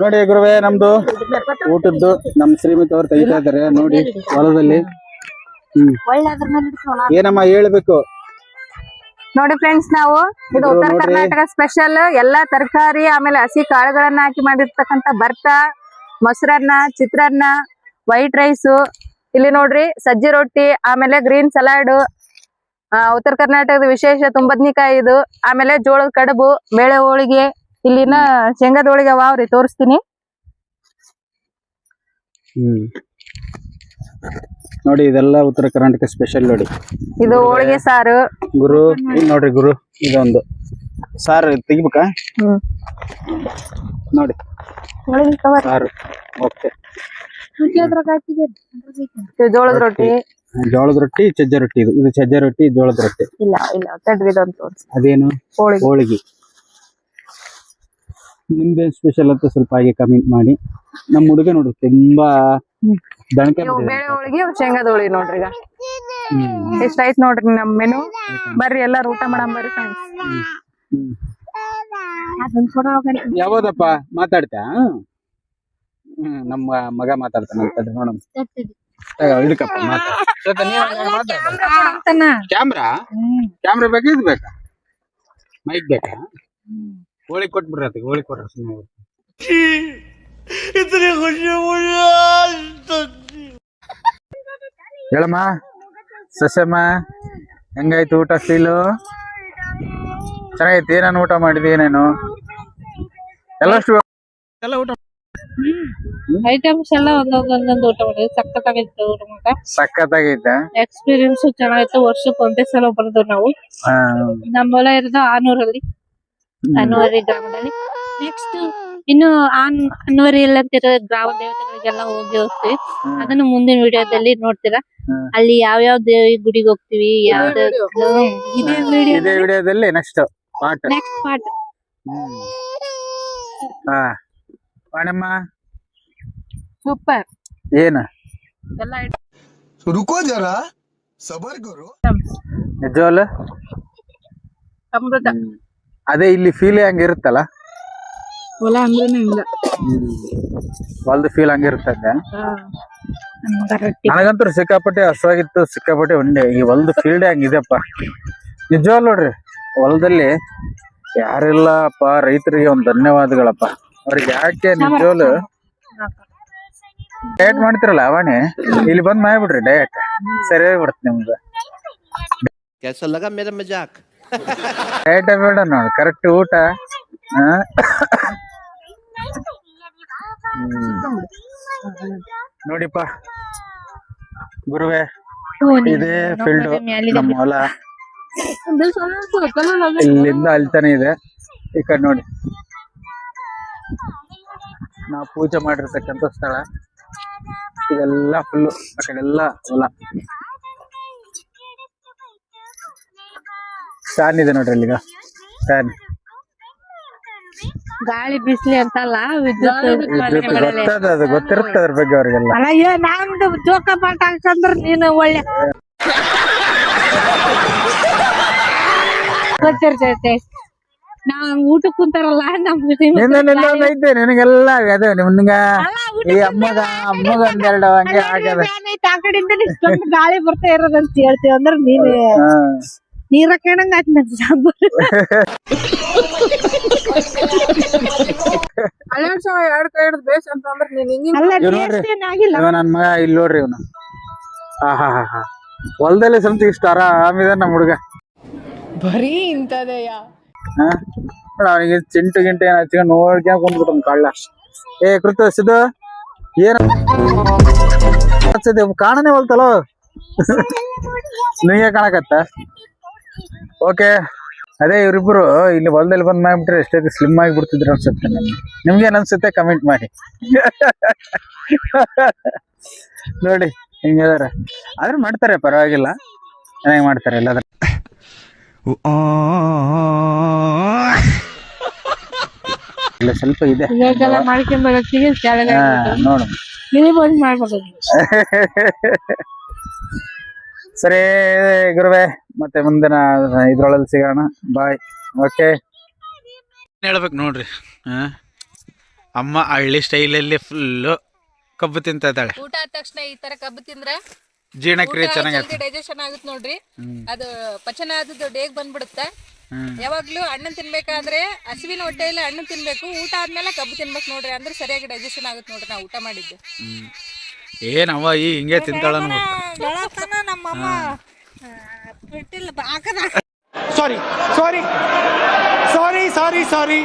ನೋಡಿ ಗುರುವೆ ನಮ್ದು ಊಟದ್ದು ನಮ್ ಶ್ರೀಮತಿ ಅವ್ರು ತೆಗಿತಾ ಇದಾರೆ ನೋಡಿ ಹೊಲದಲ್ಲಿ. ಹ್ಮ್. ಏನಮ್ಮ ಹೇಳ್ಬೇಕು? ನೋಡಿ ಫ್ರೆಂಡ್ಸ್ ನಾವು ಇದು ಇದು ಉತ್ತರ ಕರ್ನಾಟಕ ಸ್ಪೆಷಲ್ ಎಲ್ಲಾ ತರಕಾರಿ ಆಮೇಲೆ ಹಸಿ ಕಾಳುಗಳನ್ನ ಹಾಕಿ ಮಾಡಿರ್ತಕ್ಕಂತ ಭರ್ತ ಮೊಸರನ್ನ ಚಿತ್ರಾನ್ನ ವೈಟ್ ರೈಸ್ ಇಲ್ಲಿ ನೋಡ್ರಿ ಸಜ್ಜಿ ರೊಟ್ಟಿ ಆಮೇಲೆ ಗ್ರೀನ್ ಸಲಾಡ್ ಉತ್ತರ ಕರ್ನಾಟಕದ ವಿಶೇಷ ತುಂಬದ್ನಿಕಾಯಿ ಇದು ಆಮೇಲೆ ಜೋಳದ ಕಡುಬು ಬೇಳೆ ಹೋಳಿಗೆ ಇಲ್ಲಿನ ಶೇಂಗಾದ ಹೋಳಿಗೆ ಅವಾವ್ರಿ ತೋರಿಸ್ತೀನಿ. ಹ್ಮ್. ನೋಡಿ ಇದೆಲ್ಲ ಉತ್ತರ ಕರ್ನಾಟಕ ಸ್ಪೆಷಲ್ ನೋಡಿ. ಇದು ಹೋಳಿಗೆ ಸಾರು. ಗುರು ಇನ್ ನೋಡ್ರಿ ಗುರು ಇದೊಂದು. ಸಾರು ತೆಗಿಬೇಕಾ? ಹ್ಮ್. ನೋಡಿ. ಹೋಳಿಗೆ ಕವರ್ ಸಾರು. ಓಕೆ. ಇದು ಜೋಳದ ರೊಟ್ಟಿ. ಜೋಳದ ರೊಟ್ಟಿ ಸಜ್ಜೆ ರೊಟ್ಟಿ ಇದು. ಇದು ಸಜ್ಜೆ ರೊಟ್ಟಿ ಜೋಳದ ರೊಟ್ಟಿ. ಇಲ್ಲ ಇಲ್ಲ ತಡ್ರಿ ಇದೊಂದು ತೋರಿಸಿ ಅದೇನು? ಹೋಳಿಗೆ. ಹೋಳಿಗೆ. ನಿಮ್ದೇನ್ ಸ್ಪೆಷಲ್ ಅಂತ ಸ್ವಲ್ಪ ಹಾಗೆ ಕಮೆಂಟ್ ಮಾಡಿ. ನಮ್ಮ ಹುಡುಗ ನೋಡ್ರಿ ತುಂಬಾ ದಣಕೆ. ಬೇಳೆ ಹೋಳಿಗೆ ಶೇಂಗಾದ ಹೋಳಿಗೆ ನೋಡ್ರಿ ಈಗ. ಎಷ್ಟ್ ಆಯ್ತು ನೋಡ್ರಿ ನಮ್ ಮೆನು ಬರ್ರಿ ಎಲ್ಲಾರು ಊಟ ಮಾಡಮ್ ಬರ್ರಿ ಫ್ರೆಂಡ್ಸ್. ಯಾವ್ದಪ್ಪ? ಮಾತಾಡ್ತಾ ಹ್ಮ್ ನಮ್ಮ ಮಗ ಮಾತಾಡ್ತಾನೆ ನೋಡಮ್ ಹಿಡ್ಕಪ್ಪ ಮಾತಾಡ. Camera camera? ಬೇಕಾ ಇದು ಬೇಕಾ? ಮೈಕ್ ಬೇಕಾ? ಹೋಳಿ ಕೊಟ್ಬಿಡ್ರಿ ಅದಕ್ಕೆ ಹೋಳಿ ಕೊಡ್ರಿ ಸುಮ್ಮನೆ ಹೇಳಮ್ಮ ಸಸ್ಯಮ್ಮ ಹೆಂಗಾಯ್ತು ಊಟ ಫೀಲು? ಚೆನ್ನಾಗೈತಿ ಏನೇನು ಊಟ ಮಾಡಿದ್ವಿ ಏನೇನು? ಎಲ್ಲಷ್ಟು ಎಲ್ಲ ಊಟ ಐಟಮ್ಸ್ ಎಲ್ಲ ಒಂದೊಂದೊಂದೊಂದು ಊಟ ಮಾಡಿದ್ವಿ. ಸಖತ್ತಾಗಿತ್ತು ಊಟ ಮಾತ್ರ. ಸಖತ್ತಾಗೈತೆ? ಎಕ್ಸ್ಪೀರಿಯನ್ಸ್ ಚೆನ್ನಾಗಿತ್ತು. ವರ್ಷಕ್ಕೆ ಒಂದೇ ಸಲ ಬರೋದು ನಾವು. ನಮ್ಮ ಹೊಲ ಇರೋದು ಆನೂರಲ್ಲಿ ಅನ್ವರಿ ಗ್ರಾಮದಲ್ಲಿ. ನೆಕ್ಸ್ಟ್ ಇನ್ನು ಆನ್ ಅನ್ವರಿ ಎಲ್ಲ ಗ್ರಾಮ ದೇವತೆಗಳಿಗೆಲ್ಲ ಹೋಗಿ ಹೋಗ್ತಿವಿ. ಅದನ್ನ ಮುಂದಿನ ವಿಡಿಯೋದಲ್ಲಿ ನೋಡ್ತೀರಾ? ಅಲ್ಲಿ ಯಾವ ಯಾವ ದೇವಿ ಗುಡಿಗೆ ಹೋಗ್ತಿವಿ ಯಾವ ಇದೇ? ವಿಡಿಯೋದಲ್ಲಿ ನೆಕ್ಸ್ಟ್ ಪಾರ್ಟ್. Next part. ಹಾ. ವಾಣಮ್ಮ ಸೂಪರ್. ಏನ? ಎಲ್ಲ ರುಕೋ ಜರ. ಸಬರ್ ನಿಜವಲ್ಲ ಅಮೃತ ಅದೇ ಇಲ್ಲಿ ಫೀಲ್ ಹಂಗಿರುತ್ತಲ್ಲ ಹೊಲ ಅಂದ್ರೇನೆ ಇಲ್ಲ ಹೊಲ್ದ ಫೀಲ್ ಹಂಗಿರ್ತದೆ ರೊಟ್ಟಿ ನನಗಂತೂ ಸಿಕ್ಕಾಪಟ್ಟೆ ಹಸುವಾಗಿತ್ತು ಸಿಕ್ಕಾಪಟ್ಟೆ ಉಂಡೆ ಈ ಹೊಲ್ದ ಫೀಲ್ಡ್ ಹಂಗಿದೆಪ್ಪ ನಿಜವಲ್ಲ ನೋಡ್ರಿ ಹೊಲದಲ್ಲಿ ಯಾರಿಲ್ಲಪ್ಪ ರೈತರಿಗೆ ಒಂದು ಧನ್ಯವಾದಗಳಪ್ಪ ಅವ್ರಿಗೆ ಯಾಕೆ ನಿಜವಲ್ಲ ಡಯಟ್ ಮಾಡ್ತಿರಲ್ಲ ಅವಣೆ ಇಲ್ಲಿ ಬಂದ್ ಮಾಡ್ಬಿಡ್ರಿ ಡಯಟ್ ಸರಿ ಬಿಡುತ್ತೆ ನಿಮ್ದು कैसा लगा मेरा मजाक ಡಯಟ್ ಬೇಡ ನೋಡಿ ಕರೆಕ್ಟ್ ಊಟ. ನೋಡಿಪ್ಪ ಗುರುವೆ ಇದೇ ಫೀಲ್ಡ್ ನಮ್ಮ ಹೊಲ. ಇಲ್ಲಿಂದ ಅಲ್ತಾನೆ ಇದೆ. ಈ ಕಡೆ ನೋಡಿ. ನಾವು ಪೂಜೆ ಮಾಡಿರ್ತಕ್ಕಂಥ ಸ್ಥಳ. ಇದೆಲ್ಲ ಫುಲ್ಲು ಆ ಕಡೆ ಎಲ್ಲ ಹೊಲ. ಫ್ಯಾನ್ ಇದೆ ನೋಡ್ರಿ ಅಲ್ಲಿಗ. ಫ್ಯಾನ್ ಗಾಳಿ ಬಿಸ್ಲಿ ಅಂತಲ್ಲ ವಿದ್ಯುತ್ ಗೊತ್ತದ ಅದು ಗೊತ್ತಿರುತ್ತೆ ಅದ್ರ ಬಗ್ಗೆ ಅವ್ರಿಗೆಲ್ಲ. ಅಲ್ಲ ಅಯ್ಯೋ ನಮ್ದು ಜೋಕ ಪಾಠ ಹಾಕ್ಸಂದ್ರ ನೀನು ಒಳ್ಳೆ ಗೊತ್ತಿರ್ತೈತೆ ನಾವ್ ಊಟಕ್ಕೆ ಕುಂತಾರಲ್ಲ ನಮ್ ಐತೆ ನಿನಗೆಲ್ಲ ಅದೇ ನಿಮ್ಗ ಈ ಅಮ್ಮಗ ಅಮ್ಮಗ ಒಂದೆರಡು ಹಂಗೆ ಆಗದ. ಆ ಕಡೆಯಿಂದ ಇಷ್ಟೊಂದು ಗಾಳಿ ಬರ್ತಾ ಇರೋದಂತ ಹೇಳ್ತೀವಿ ಅಂದ್ರೆ ನೀನ್. ನೀರ ಕೇಳಂಗ ಆಯ್ತು ನನ್ ಸಾಂಬಾರು. ಎರಡ್ ಕೈ ಹಿಡಿದು ಬೇಸ್ ಅಂತ ಅಂದ್ರೆ ನೀನ್ ಹಿಂಗಿಂಗ್ ಅಲ್ಲ ಇವ್ನ್ ನೋಡ್ರಿ. taste ಏನಾಗಿಲ್ಲ ಇವ ನನ್ ಮಗ ಇಲ್ಲಿ ನೋಡ್ರಿ ಇವನು. ಹಾ ಹಾ ಹಾ ಹಾ. ಹೊಲದಲ್ಲಿ ಸಂತಿ ಇಷ್ಟ ಆರಾಮಿದೆ ನಮ್ಮ ಹುಡುಗ. ಬರೀ ಇಂತದಯ್ಯ ಹಾ? ನೋಡ ಅವನಿಗೆ ಚಿಂಟು ಗಿಂಟು ಏನ್ ಹಚ್ಕೊಂಡ್ ನೋಡ್ಕೊಂಡ್ ಕುಂದ್ಬಿಟ್ಟು ಕಳ್ಳ ಏ ಕೃತ ಸಿದ್ದು? ಏನ? ಹಚ್ಚದೆ ಕಾಣನೆ ಹೊಲ್ತಲೋ ನಿಂಗೆ ಕಾಣಕತ್ತ? ಓಕೆ ಅದೇ ಇವ್ರಿಬ್ರು ಇಲ್ಲಿ ಹೊಲದಲ್ಲಿ ಬಂದ್ ಮಾಡ್ಬಿಟ್ರೆ ಎಷ್ಟೈತಿ ಸ್ಲಿಮ್ ಆಗಿ ಬಿಡ್ತಿದ್ರು ಅನ್ಸುತ್ತೆ ನಮ್ಗೆ. ನಿಮ್ಗೆ ಏನ್ ಅನ್ಸುತ್ತೆ ಕಮೆಂಟ್ ಮಾಡಿ. ನೋಡಿ ಹಿಂಗಿದಾರೆ ಆದ್ರೆ ಮಾಡ್ತಾರೆ ಪರವಾಗಿಲ್ಲ. ಚೆನ್ನಾಗಿ ಮಾಡ್ತಾರೆ ಎಲ್ಲಾದ್ರೂ. ಇಲ್ಲ ಸ್ವಲ್ಪ ಇದೆ. ನೋಡು. ಸರಿ ಗುರುವೆ. ಮತ್ತೆ ಮುಂದಿನ ಇದ್ರೊಳಲ್ಲಿ ಸಿಗೋಣ. ಬಾಯ್ ಓಕೆ ಹೇಳ್ಬೇಕು ನೋಡ್ರಿ ಆ? ಅಮ್ಮ ಹಳ್ಳಿ ಸ್ಟೈಲಲ್ಲಿ ಫುಲ್ಲು ಕಬ್ಬು ತಿಂತ ಇದ್ದಾಳೆ. ಊಟ ಆದ ತಕ್ಷಣ ಈ ತರ ಕಬ್ಬು ತಿಂದ್ರೆ ಜೀರ್ಣಕ್ರಿಯೆ ಚೆನ್ನಾಗಿ ಡೈಜೆಷನ್ ಆಗುತ್ತೆ ನೋಡ್ರಿ. ಅದು ಪಚನ ಆದದ್ದು ಡೇಗ್ ಬಂದ್ಬಿಡುತ್ತೆ ಯಾವಾಗ್ಲೂ ಹಣ್ಣು ತಿನ್ಬೇಕಾದ್ರೆ ಹಸಿವಿನ ಹೊಟ್ಟೆಯಲ್ಲಿ ಹಣ್ಣು ತಿನ್ಬೇಕು. ಊಟ ಆದ್ಮೇಲೆ ಕಬ್ಬು ತಿನ್ಬೇಕು ನೋಡ್ರಿ ಅಂದ್ರೆ ಸರಿಯಾಗಿ ಡೈಜೆಷನ್ ಆಗುತ್ತೆ ನೋಡ್ರಿ ನಾವು ಊಟ ಮಾಡಿದ್ದು. ಏನವ್ವ ಈ ಹಿಂಗೆ ತಿಂತಾಳ ನಮ್ಮ ನಮ್ಮಮ್ಮ ಬಿಟ್ಟಿಲ್ಲ ಹಾಕದ? ಸಾರಿ ಸಾರಿ ಸಾರಿ ಸಾರಿ ಸಾರಿ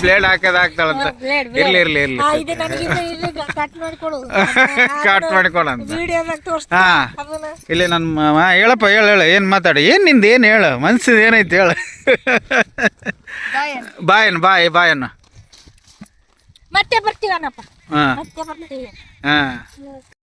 ಬ್ಲೇಡ್ ಹಾಕದ ಹಾಕ್ತಾಳಂತ ಇರ್ಲಿ ಇರ್ಲಿ ಇರ್ಲಿ. ಇದು ನನಗೆ ಇದು. ಇದು ಕಟ್ ಮಾಡ್ಕೊಡು <laughs> ಕಟ್ ಮಾಡ್ಕೊಳಂತ ಹಾ. ತೋರಿಸ್ತಾ ಇಲ್ಲಿ ನನ್ನ ಹೇಳಪ್ಪ ಹೇಳ ಹೇಳ. ಏನು ಮಾತಾಡಿ? ಏನು ನಿಂದ? ಏನು ಹೇಳ? ಮನ್ಸಿದ ಏನೈತಿ ಹೇಳ? ಬಾಯನ್ ಬಾಯ್ ಬಾಯನ್ ಮತ್ತೆ ಬರ್ತೀವನಪ್ಪ ಮತ್ತೆ ಬರ್ತೀವಿ. ಹಾ.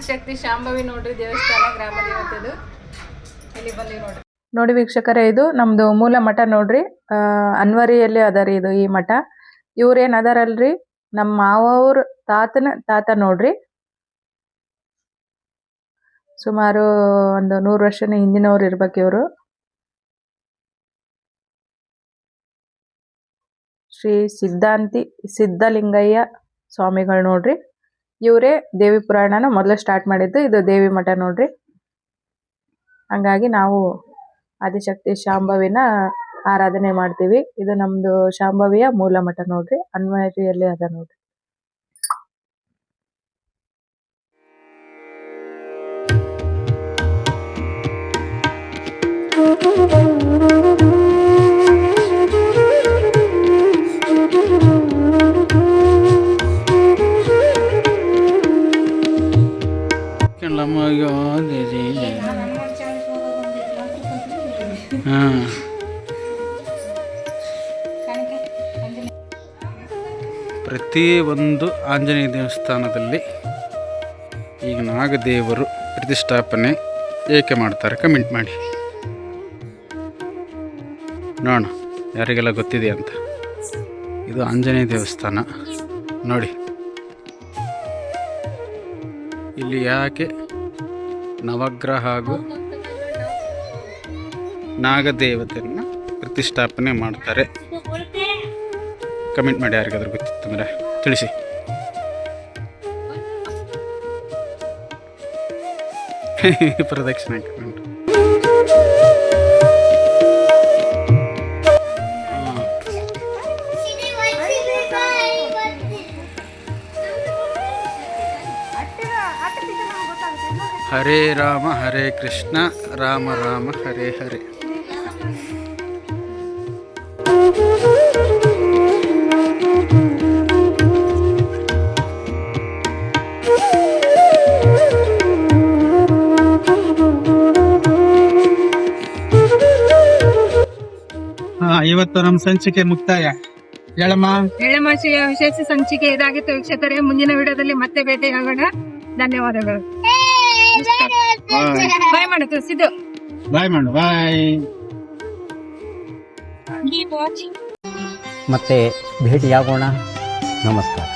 ಆದಿಶಕ್ತಿ ಶಾಂಭವಿ ನೋಡ್ರಿ ದೇವಸ್ಥಾನ, ಗ್ರಾಮ ದೇವತೆದು. ಇಲ್ಲಿ ಬಲ್ಲಿ ನೋಡ್ರಿ. ನೋಡಿ ವೀಕ್ಷಕರೇ, ಇದು ನಮ್ದು ಮೂಲ ಮಠ ನೋಡ್ರಿ. ಅನ್ವರಿಯಲ್ಲಿ ಅದ ರೀ ಇದು ಈ ಮಠ. ಇವ್ರೇನ್ ಅದಾರಲ್ರಿ? ನಮ್ಮ ಮಾವವ್ರ ತಾತನ ತಾತ ನೋಡ್ರಿ. ಸುಮಾರು ಒಂದು ನೂರು ವರ್ಷನ ಹಿಂದಿನವ್ರು ಇರ್ಬೇಕು ಇವರು. ಶ್ರೀ ಸಿದ್ಧಾಂತಿ ಸಿದ್ಧಲಿಂಗಯ್ಯ ಸ್ವಾಮಿಗಳು ನೋಡ್ರಿ. ಇವರೇ ದೇವಿ ಪುರಾಣನ ಮೊದಲು ಸ್ಟಾರ್ಟ್ ಮಾಡಿದ್ದು. ಇದು ದೇವಿ ಮಠ ನೋಡ್ರಿ. ಹಂಗಾಗಿ ನಾವು ಆದಿಶಕ್ತಿ ಶಾಂಭವಿನ ಆರಾಧನೆ ಮಾಡ್ತೀವಿ. ಇದು ನಮ್ದು ಶಾಂಭವಿಯ ಮೂಲ ಮಠ ನೋಡ್ರಿ. ಅನ್ವಯರಿಯಲ್ಲಿ ಅದ ನೋಡ್ರಿ. ಹಾ ಪ್ರತಿ ಒಂದು ಆಂಜನೇಯ ದೇವಸ್ಥಾನದಲ್ಲಿ ಈಗ ನಾಗದೇವರು ಪ್ರತಿಷ್ಠಾಪನೆ ಏಕೆ ಮಾಡ್ತಾರೆ? ಕಮೆಂಟ್ ಮಾಡಿ. ನೋಡೋಣ, ಯಾರಿಗೆಲ್ಲ ಗೊತ್ತಿದೆ ಅಂತ. ಇದು ಆಂಜನೇಯ ದೇವಸ್ಥಾನ. ನೋಡಿ. ಇಲ್ಲಿ ಯಾಕೆ ನವಗ್ರಹ ಹಾಗೂ ನಾಗದೇವತೆಯನ್ನು ಪ್ರತಿಷ್ಠಾಪನೆ ಮಾಡ್ತಾರೆ. ಕಮೆಂಟ್ ಮಾಡಿ ಯಾರಿಗಾದ್ರೂ ಗೊತ್ತಿತ್ತಂದ್ರೆ ತಿಳಿಸಿ. <laughs> ಪ್ರದಕ್ಷಿಣೆ ಕಮೆಂಟ್ ಹರೇ ರಾಮ ಹರೇ ಕೃಷ್ಣ ರಾಮ ರಾಮ ಹರೇ ಹರೇ. ಇವತ್ತು ನಮ್ಮ ಸಂಚಿಕೆ ಮುಕ್ತಾಯ. ಹೇಳಮ್ಮ? ಎಳ್ಳಮಾಸಿಯ ವಿಶೇಷ ಸಂಚಿಕೆ ಇದಾಗಿತ್ತು. ವೀಕ್ಷಕರೇ ಮುಂದಿನ ವಿಡಿಯೋದಲ್ಲಿ ಮತ್ತೆ ಭೇಟಿಯಾಗೋಣ. ಧನ್ಯವಾದಗಳು. ಬಾಯ್ ಮಾಡು ಸಿದ್ದು. ಬಾಯ್ ಮಾಡು ಬಾಯ್. ಮತ್ತೆ ಭೇಟಿಯಾಗೋಣ. ನಮಸ್ಕಾರ.